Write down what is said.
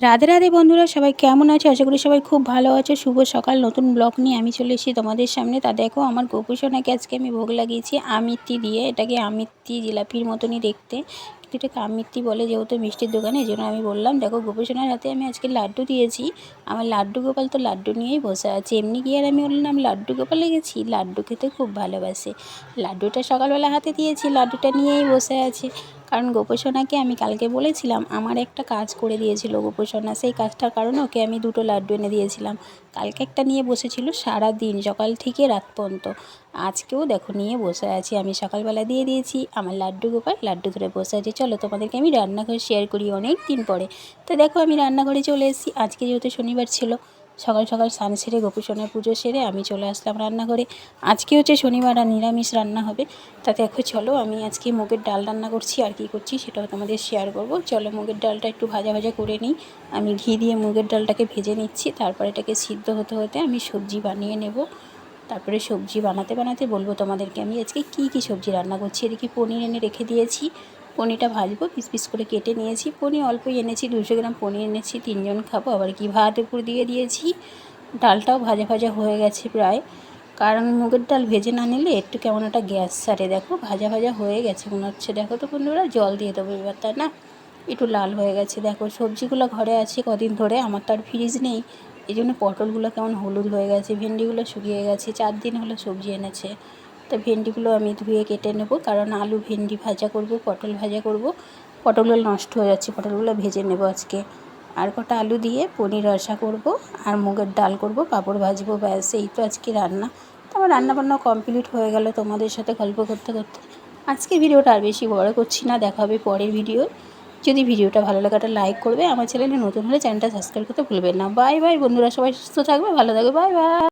রাধে রাধে বন্ধুরা, সবাই কেমন আছে? আশা করি সবাই খুব ভালো আছে। শুভ সকাল, নতুন ব্লগ নিয়ে আমি চলে এসেছি তোমাদের সামনে। তা দেখো, আমার গোপুসোনাকে আজকে আমি ভোগ লাগিয়েছি, আমিত্তি দিয়ে। এটাকে আমিত্তি জিলাপির মতনই দেখতে। কিন্তু এটাকে আমিত্তি বলে যেহেতু মিষ্টির দোকানে, এই জন্য আমি বললাম, দেখো গোপুসোনার হাতে আমি আজকে লাড্ডু দিয়েছি। আমার লাড্ডু গোপাল তো লাড্ডু নিয়েই বসে আছে। এমনি গিয়ে আর আমি বললাম, লাড্ডু গোপালে গেছি লাড্ডু খেতে খুব ভালোবাসে। লাড্ডুটা সকালবেলা হাতে দিয়েছি, লাড্ডুটা নিয়েই বসে আছে। কারণ গোপোষণাকে আমি কালকে বলেছিলাম, আমার একটা কাজ করে দিয়েছিল গোপোষণা সেই কাজটার কারণে ওকে আমি দুটো লাড্ডু এনে দিয়েছিলাম। কালকে একটা নিয়ে বসেছিল সারা দিন সকাল থেকে রাত পর্যন্ত। আজকেও দেখো নিয়ে বসে আছি, আমি সকালবেলা দিয়ে দিয়েছি, আমার লাড্ডু গোপাল লাড্ডু ধরে বসে আছে। চলো তোমাদেরকে আমি রান্নাঘর শেয়ার করি অনেক দিন পরে। তো দেখো আমি রান্নাঘরে চলে এসেছি, আজকে যেহেতু শনিবার ছিল সকাল সকাল স্নান সেরে গোপুসোনার পুজো সেরে আমি চলে আসলাম রান্নাঘরে। আজকে হচ্ছে শনিবার আর নিরামিষ রান্না হবে। তা দেখো, চলো আমি আজকে মুগের ডাল রান্না করছি, আর কি করছি সেটাও তোমাদের শেয়ার করব। চলো মুগের ডালটা একটু ভাজা ভাজা করে নিই। আমি ঘি দিয়ে মুগের ডালটাকে ভেজে নিচ্ছি, তারপর এটাকে সিদ্ধ হতে হতে আমি সবজি বানিয়ে নেব। তারপরে সবজি বানাতে বানাতে বলব তোমাদেরকে, আমি আজকে কী কী সবজি রান্না করছি, এদিকে পনির এনে রেখে দিয়েছি। পনিরটা ভাজবো, পিস পিস করে কেটে নিয়েছি। পনির অল্পই এনেছি, দুশো গ্রাম পনির এনেছি, তিনজন খাব। আবার কি ভাত উপর দিয়ে দিয়েছি, ডালটাও ভাজা ভাজা হয়ে গেছে প্রায়। কারণ মুগের ডাল ভেজে না নিলে একটু কেমন একটা গ্যাস সারে দেখো, ভাজা ভাজা হয়ে গেছে মনে হচ্ছে। দেখো তো বন্ধুরা, জল দিয়ে দেবো এবার, তাই না? একটু লাল হয়ে গেছে। দেখো, সবজিগুলো ঘরে আছে কদিন ধরে, আমার তো আর ফ্রিজ নেই। এই জন্য পটলগুলো কেমন হলুদ হয়ে গেছে, ভেন্ডিগুলো শুকিয়ে গেছে, চার দিন হলো সবজি এনেছে। তো ভেন্ডিগুলো আমি ধুয়ে কেটে নেব, কারণ আলু ভেন্ডি ভাজা করব, পটল ভাজা করব। পটলগুলো নষ্ট হয়ে যাচ্ছে, পটলগুলো ভেজে নেব আজকে। আর কটা আলু দিয়ে পনির রসা করব আর মুগের ডাল করব, পাঁপড় ভাজবো, ব্যাস, এই তো আজকে রান্না। তো আমার রান্নাবান্না কমপ্লিট হয়ে গেল তোমাদের সাথে গল্প করতে করতে। আজকে ভিডিওটা আর বেশি বড় করছি না, দেখা হবে পরের ভিডিও। যদি ভিডিওটা ভালো লাগাটা লাইক করবে, আমার চ্যানেলে নতুন হলে চ্যানেলটা সাবস্ক্রাইব করতে ভুলবেন না। বাই বাই বন্ধুরা, সবাই সুস্থ থাকবে, ভালো থাকবে, বাই বাই।